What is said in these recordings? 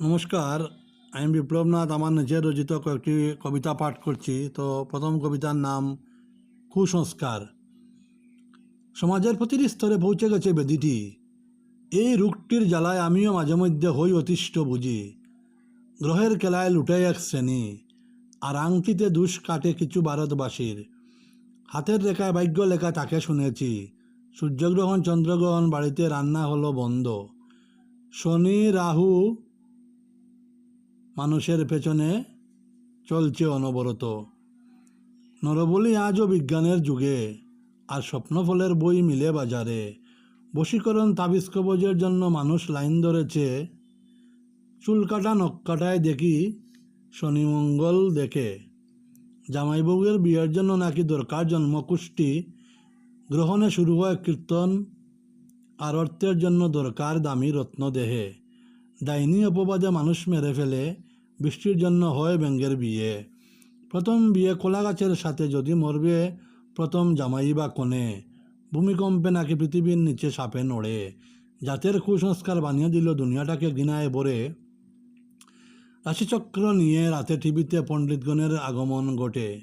নমস্কার, আমি বিপ্লবনাথ, আমার নিজের রচিত কয়েকটি কবিতা পাঠ করছি। তো প্রথম কবিতার নাম, কুসংস্কার। সমাজের প্রতিটি স্তরে পৌঁছে গেছে বেদিটি। এই রোগটির জ্বালায় আমিও মাঝে মধ্যে হই অতিষ্ঠ বুঝি। গ্রহের খেলায় লুটে এক শ্রেণি, আর আংটিতে দুষ কাটে কিছু ভারতবাসীর। হাতের রেখায় ভাগ্য লেখা তাকে শুনেছি, সূর্যগ্রহণ, চন্দ্রগ্রহণ, বাড়িতে রান্না হলো বন্ধ। শনি, রাহু মানুষের পেছনে চলছে অনবরত। নরবলি আজও বিজ্ঞানের যুগে, আর স্বপ্নফলের বই মিলে বাজারে। বশীকরণ তাবিজ কবজের জন্য মানুষ লাইন ধরেছে। চুল কাটা, নখ কাটায় দেখি শনিমঙ্গল দেখে। জামাই বউয়ের বিয়ের জন্য নাকি দরকার জন্মকুষ্টি। গ্রহণে শুরু হয় কীর্তন আর অর্থের জন্য দরকার দামি রত্ন দেহে ডাইনি অপবাদে মানুষ মেরে ফেলে বৃষ্টির জন্য হয় ব্যাঙ্গের বিয়ে। প্রথম বিয়ে কলা গাছের সাথে যদি মরবে, প্রথম জামাই বা কনে। ভূমিকম্পে নাকি পৃথিবীর নিচে সাপে নড়ে। জাতের কুসংস্কার বানিয়ে দিল দুনিয়াটাকে গিনায় ভরে। রাশিচক্র নিয়ে রাতে টিভিতে পণ্ডিতগণের আগমন ঘটে।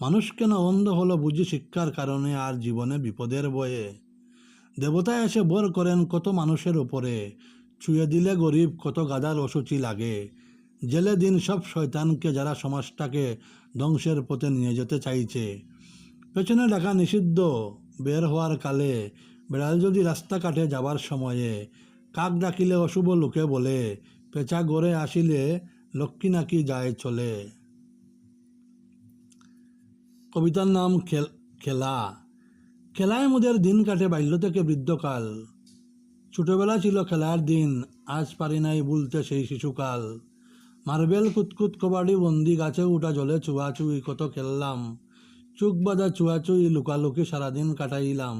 মানুষ কেন অন্ধ হলো বুঝি শিক্ষার কারণে আর জীবনে বিপদের বয়ে দেবতা এসে বর করেন কত মানুষের ওপরে ছুঁয়ে দিলে গরিব কত গাদার অসুচি লাগে। জেলে দিন সব শয়তানকে যারা সমাজটাকে ধ্বংসের পথে নিয়ে যেতে চাইছে। পেছনে ডাকা নিষিদ্ধ, বের হওয়ার কালে বেড়াল যদি রাস্তা কাটে যাবার সময়ে কাক ডাকিলে অশুভ লোকে বলে, পেঁচা গড়ে আসিলে লক্ষ্মী নাকি যায় চলে? কবিতার নাম খেল, খেলা। খেলায় মোদের দিন কাটে বাল্য থেকে বৃদ্ধকাল। ছোটবেলা ছিল খেলার দিন, আজ পারি নাই বলতে সেই শিশুকাল। মার্বেল কুতকুত কবাডি বন্দি গাছে উঠা জলে চুয়াচুই কত খেললাম। চুক বাঁধা চুয়াচুই লুকালুকি সারাদিন কাটাইলাম।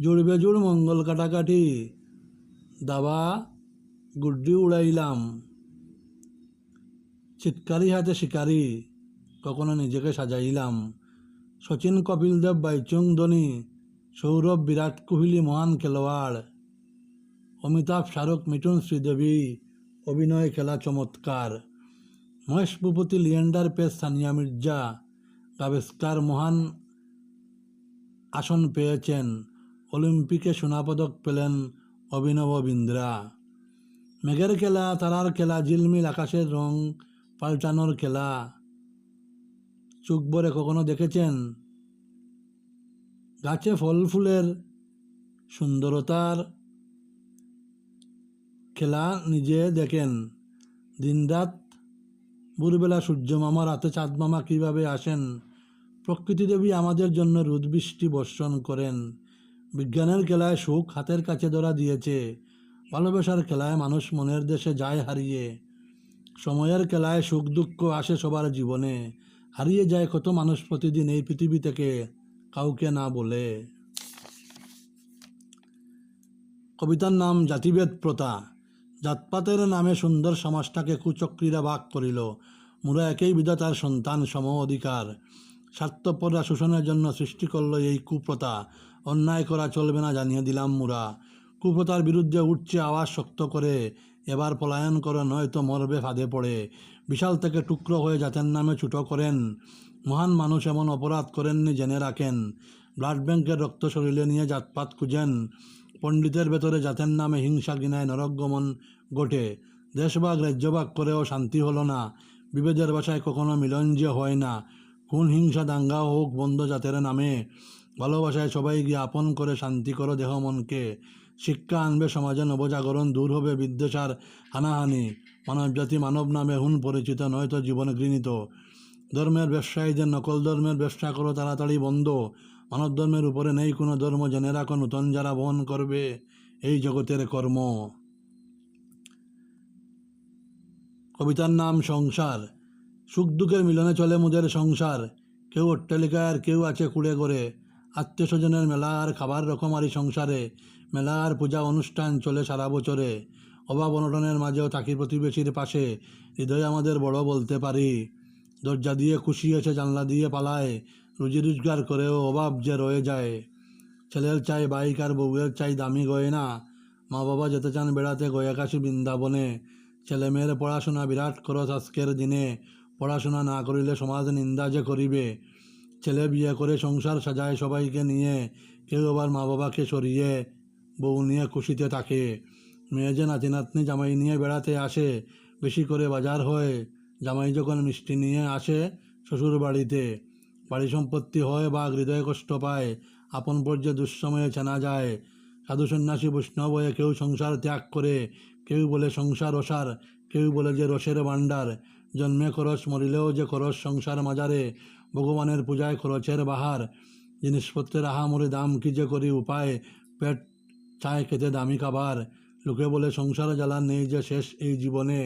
জুড় মঙ্গল কাটাকাটি, দাবা গুড্ডি উড়াইলাম। চিৎকারি হাতে শিকারি, কখনো নিজেকে সাজাইলাম। সচিন কপিল দেব বাইচুং ধোনি, সৌরভ বিরাট কোহলি মহান খেলোয়াড়। অমিতাভ শাহরুখ, মিঠুন শ্রীদেবী অভিনয় খেলা চমৎকার। মহেশ ভূপতি, লিয়েন্ডার পেস, সানিয়া মির্জা গাভেস্কার মহান আসন পেয়েছেন। অলিম্পিকে সোনাপদক পেলেন অভিনব বিন্দ্রা। মেঘের খেলা, তারার খেলা, ঝিলমিল, আকাশের রং পাল্টানোর খেলা। চোখ ভরে কখনো দেখেছেন? গাছে ফল ফুলের সুন্দরতার খেলা নিজে দেখেন। দিনরাত ভোরবেলা সূর্য মামা, রাতে চাঁদ মামা কীভাবে আসেন? প্রকৃতি দেবী আমাদের জন্য রোদ বৃষ্টি বর্ষণ করেন। বিজ্ঞানের খেলায় সুখ হাতের কাছে ধরা দিয়েছে। ভালোবাসার খেলায় মানুষ মনের দেশে যায় হারিয়ে। সময়ের খেলায় সুখ দুঃখ আসে সবার জীবনে। হারিয়ে যায় কত মানুষ প্রতিদিন এই পৃথিবী থেকে কাউকে না বলে। কবিতার নাম জাতিভেদ প্রথা। জাতপাতের নামে সুন্দর সমাজটাকে কুচক্রীরা ভাগ করিল। মুরা একই বিধাতার সন্তান, সম অধিকার। স্বার্থপররা শোষণের জন্য সৃষ্টি করল এই কুপ্রথা। অন্যায় করা চলবে না জানিয়ে দিলাম মুরা কুপ্রথার বিরুদ্ধে উঠছে আওয়াজ শক্ত করে। এবার পলায়ন করে, নয়তো মরবে ফাঁদে পড়ে। বিশাল থেকে টুকরো হয়ে জাতের নামে ছুটো করেন। মহান মানুষ এমন অপরাধ করেননি জেনে রাখেন। ব্লাড ব্যাংকের রক্ত শরীরে নিয়ে জাতপাত খুঁজেন। পণ্ডিতের ভেতরে জাতের নামে হিংসা গিনায় নরকগমন ঘটে। দেশভাগ, রাজ্যভাগ করেও শান্তি হলো না। বিভেদের বাসায় কখনো মিলন যে হয় না। কোন হিংসা, দাঙ্গা, হোক, বন্ধ জাতের নামে। ভালোবাসায় সবাই গিয়ে আপন করে শান্তি করো দেহ মনকে। শিক্ষা আনবে, সমাজে নবজাগরণ দূর হবে বিদ্বেষার হানাহানি। মানব জাতি মানব নামে হুন পরিচিত, নয়তো জীবনে ঘৃণিত। ধর্মের ব্যবসায়ীদের নকল ধর্মের ব্যবসা করো, তাড়াতাড়ি বন্ধ। মানব ধর্মের উপরে নেই কোনো ধর্ম, জেনে রাখো নূতন যারা বহন করবে এই জগতের কর্ম। কবিতার নাম সংসার। সুখ দুঃখের মিলনে চলে মুদের সংসার। কেউ অট্টালিকায় আর কেউ আছে কুড়ে করে আত্মীয় স্বজনের মেলা আর খাবার রকমারি সংসারে। মেলার পূজা অনুষ্ঠান চলে সারা বছরে। অভাব অনটনের মাঝেও থাকি প্রতিবেশীর পাশে। হৃদয় আমাদের বড় বলতে পারি। দরজা দিয়ে খুশি এসে জানলা দিয়ে পালায়। রুজি রোজগার করেও অভাব যে রয়ে যায়, ছেলের চাই বাইক আর বউয়ের চাই দামি গয়না মা বাবা যেতে চান বেড়াতে গয়াকাশি বৃন্দাবনে, ছেলেমেয়ের পড়াশোনা বিরাট খরচ আজকের দিনে, পড়াশোনা না করিলে সমাজ নিন্দা যে করিবে, ছেলে বিয়ে করে সংসার সাজায় সবাইকে নিয়ে, কেউ আবার মা বাবাকে সরিয়ে বউ নিয়ে খুশিতে থাকে, মেয়ে যে নাতি নাতনি জামাই নিয়ে বেড়াতে আসে, বেশি করে বাজার হয়, জামাই যখন মিষ্টি নিয়ে আসে শ্বশুর বাড়িতে বাড়ি সম্পত্তি হয় বা হৃদয়ে কষ্ট পায়, আপন পর্যায়ে দুঃসময়ে চেনা যায়। সাধু সন্ন্যাসী বৈষ্ণব হয়ে কেউ সংসার ত্যাগ করে, কেউ বলে সংসার অসার, কেউ বলে যে রসের ভাণ্ডার। জন্মে খরচ, মরিলেও যে খরচ সংসার মাজারে, ভগবানের পূজায় খরচের বাহার। জিনিসপত্রের আহামরি দাম কি যে করি উপায়, পেট চায় খেতে দামি খাবার। লোকে বলে সংসার জ্বালা নেই যে শেষ এই জীবনে,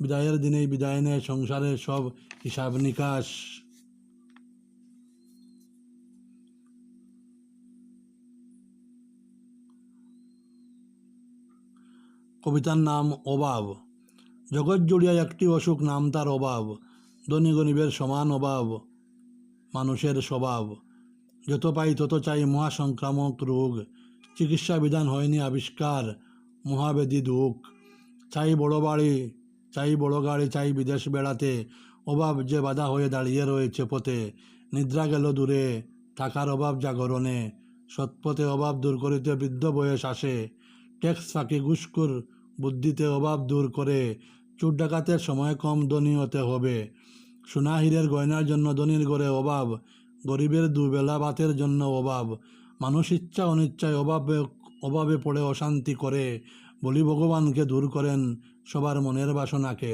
বিদায়ের দিনেই বিদায় নেয় সংসারের সব হিসাব নিকাশ। কবিতার নাম অভাব জগৎ জুড়িয়া একটি অসুখ, নাম তার অভাব ধনী গরিবের সমান অভাব মানুষের স্বভাব। যত পাই তত চাই মহাসংক্রামক রোগ। চিকিৎসা বিধান হয়নি আবিষ্কার, মহাবেদী দুঃখ। চাই বড় বাড়ি, চাই বড় গাড়ি, চাই বিদেশ বেড়াতে। অভাব যে বাধা হয়ে দাঁড়িয়ে রয়েছে পথে। নিদ্রা গেল দূরে টাকার অভাব জাগরণে। সৎপথে অভাব দূর করিতে বৃদ্ধ বয়স আসে। ট্যাক্স ফাঁকি বুদ্ধিতে অভাব দূর করে চোর ডাকাতের সময় কম ধনী হতে হবে। সোনা হীরের গয়নার জন্য ধনীর গড়ে অভাব, গরিবের দুবেলা ভাতের জন্য অভাব। মানুষ ইচ্ছা অনিচ্ছায় অভাবে অভাবে পড়ে অশান্তি করে, বলি ভগবানকে দূর করেন সবার মনের বাসনাকে।